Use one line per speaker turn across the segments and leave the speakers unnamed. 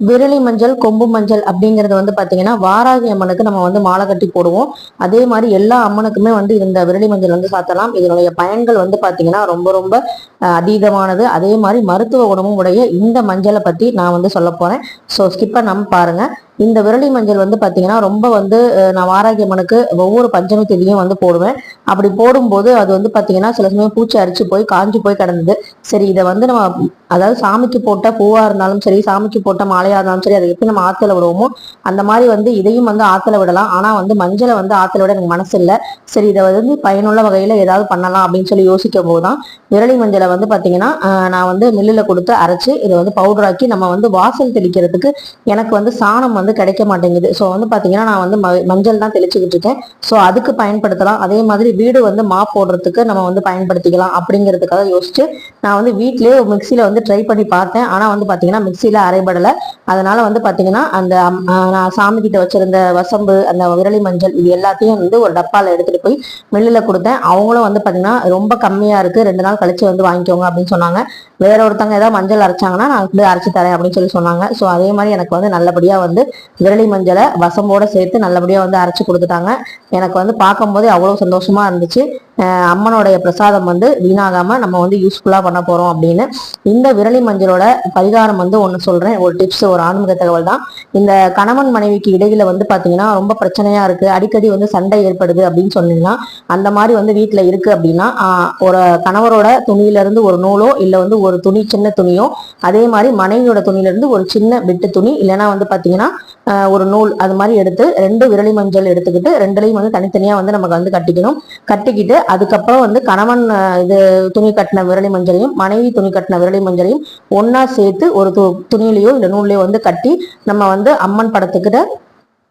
விரலி மஞ்சள் கொம்பு மஞ்சள் அப்படிங்கிறது வந்து பார்த்தீங்கன்னா வாராகி அம்மனுக்கு நம்ம வந்து மாலை கட்டி போடுவோம். அதே மாதிரி எல்லா அம்மனுக்குமே வந்து இந்த விரலி மஞ்சள் வந்து சாத்தலாம். இதனுடைய பயன்கள் வந்து பார்த்தீங்கன்னா ரொம்ப ரொம்ப அதீதமானது. அதே மாதிரி மருத்துவ குணமும் உடைய இந்த மஞ்சளை பற்றி நான் வந்து சொல்ல போகிறேன் ஸோ ஸ்கிப்பை நம்ம பாருங்கள் இந்த விரலி மஞ்சள் வந்து பார்த்தீங்கன்னா ரொம்ப வந்து நான் வாராகி ஒவ்வொரு பஞ்சமி தேதியும் வந்து போடுவேன். அப்படி போடும்போது அது வந்து பார்த்தீங்கன்னா சில சமயம் பூச்சி அரிச்சு போய் காஞ்சு போய் கிடந்தது. சரி இதை வந்து நம்ம அதாவது சாமிக்கு போட்ட பூவாக இருந்தாலும் சரி சாமிக்கு போட்ட மாலையாக இருந்தாலும் சரி அதை எப்படி நம்ம ஆற்றுல விடுவோமோ அந்த மாதிரி வந்து இதையும் வந்து ஆற்றுல விடலாம். ஆனால் வந்து மஞ்சளை வந்து ஆற்றுல விட எனக்கு மனசு இல்லை சரி இதை வந்து பயனுள்ள வகையில் ஏதாவது பண்ணலாம் அப்படின்னு சொல்லி யோசிக்கும் போதுதான் விரலி மஞ்சளை வந்து பார்த்தீங்கன்னா நான் வந்து மில்லில் கொடுத்து அரைச்சி இதை வந்து பவுடராக்கி நம்ம வந்து வாசல் தெளிக்கிறதுக்கு எனக்கு வந்து சாணம் வந்து கிடைக்க மாட்டேங்குது. ஸோ வந்து பார்த்தீங்கன்னா நான் வந்து ம- மஞ்சள் தான் தெளிச்சுக்கிட்டு இருக்கேன். ஸோ அதுக்கு பயன்படுத்தலாம். அதே மாதிரி வீடு வந்து மா போடுறதுக்கு நம்ம வந்து பயன்படுத்திக்கலாம் அப்படிங்கிறதுக்காக யோசிச்சு நான் வந்து வீட்லேயே மிக்சியில் வந்து ட்ரை பண்ணி பார்த்தேன். ஆனால் வந்து பார்த்தீங்கன்னா மிக்சியில் அரைபடலை. அதனால வந்து பார்த்தீங்கன்னா அந்த நான் சாமி கிட்ட வச்சிருந்த வசம்பு அந்த விரலி மஞ்சள் இது எல்லாத்தையும் வந்து ஒரு டப்பாவில் எடுத்துகிட்டு போய் மில்லில் கொடுத்தேன். அவங்களும் வந்து பார்த்தீங்கன்னா ரொம்ப கம்மியாக இருக்குது ரெண்டு நாள் கழிச்சு வந்து வாங்கிக்கோங்க அப்படின்னு சொன்னாங்க. வேற ஒருத்தவங்க ஏதாவது மஞ்சள் அரைச்சாங்கன்னா நான் வந்து அரைச்சி தரேன் அப்படின்னு சொல்லி சொன்னாங்க. ஸோ அதே மாதிரி எனக்கு வந்து நல்லபடியாக வந்து விரலி மஞ்சளை வசம்போட சேர்த்து நல்லபடியா வந்து அரைச்சு கொடுத்துட்டாங்க. எனக்கு வந்து பார்க்கும்போதே அவ்வளவு சந்தோஷமா இருந்துச்சு. அம்மனுடைய பிரசாதம் வந்து வீணாகாமல் நம்ம வந்து யூஸ்ஃபுல்லாக பண்ண போகிறோம் அப்படின்னு. இந்த விரலி மஞ்சளோட பரிகாரம் வந்து ஒன்று சொல்கிறேன் ஒரு டிப்ஸ் ஒரு ஆன்மீக தகவல் தான். இந்த கணவன் மனைவிக்கு இடையில வந்து பார்த்தீங்கன்னா ரொம்ப பிரச்சனையாக இருக்குது அடிக்கடி வந்து சண்டை ஏற்படுது அப்படின்னு சொன்னீங்கன்னா அந்த மாதிரி வந்து வீட்டில் இருக்குது அப்படின்னா ஒரு கணவரோட துணியிலேருந்து ஒரு நூலோ இல்லை வந்து ஒரு துணி சின்ன துணியோ அதே மாதிரி மனைவியோட துணியிலேருந்து ஒரு சின்ன விட்டு துணி இல்லைன்னா வந்து பார்த்தீங்கன்னா ஒரு நூல் அது மாதிரி எடுத்து ரெண்டு விரலி மஞ்சள் எடுத்துக்கிட்டு ரெண்டுலையும் வந்து தனித்தனியாக வந்து நமக்கு வந்து கட்டிக்கணும். கட்டிக்கிட்டு அதுக்கப்புறம் வந்து கணவன் இது துணி கட்டின விரலி மஞ்சளையும் மனைவி துணி கட்டின விரலி மஞ்சளையும் ஒன்றா சேர்த்து ஒரு து துணியிலையோ இல்லை நூல்லையோ வந்து கட்டி நம்ம வந்து அம்மன் படத்துக்கிட்ட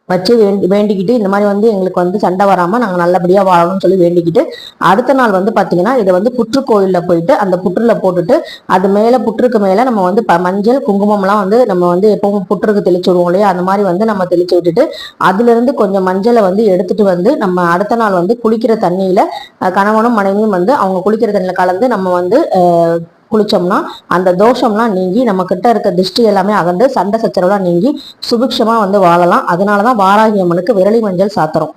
வச்சு வேண்டி வேண்டிக்கிட்டு இந்த மாதிரி வந்து எங்களுக்கு வந்து சண்டை வராமல் நாங்கள் நல்லபடியாக வாழணும்னு சொல்லி வேண்டிக்கிட்டு அடுத்த நாள் வந்து பார்த்தீங்கன்னா இதை வந்து புற்று கோயிலில் போயிட்டு அந்த புற்றுல போட்டுட்டு அது மேலே புற்றுக்கு மேலே நம்ம வந்து ப- மஞ்சள் குங்குமம்லாம் வந்து நம்ம வந்து எப்பவும் புற்றுக்கு தெளிச்சு விடுவோம் இல்லையா? அந்த மாதிரி வந்து நம்ம தெளிச்சு விட்டுட்டு அதுலேருந்து கொஞ்சம் மஞ்சளை வந்து எடுத்துட்டு வந்து நம்ம அடுத்த நாள் வந்து குளிக்கிற தண்ணியில் கணவனும் மனைவியும் வந்து அவங்க குளிக்கிற தண்ணியில் கலந்து நம்ம வந்து குளிச்சோம்னா அந்த தோஷம்லாம் நீங்கி நம்ம கிட்ட இருக்க திருஷ்டி எல்லாமே அகன்று சண்டை சச்சரவுலாம் நீங்கி சுபிக்ஷமாக வந்து வாழலாம். அதனாலதான் வாராகி அம்மனுக்கு விரலி மஞ்சள் சாத்துறோம்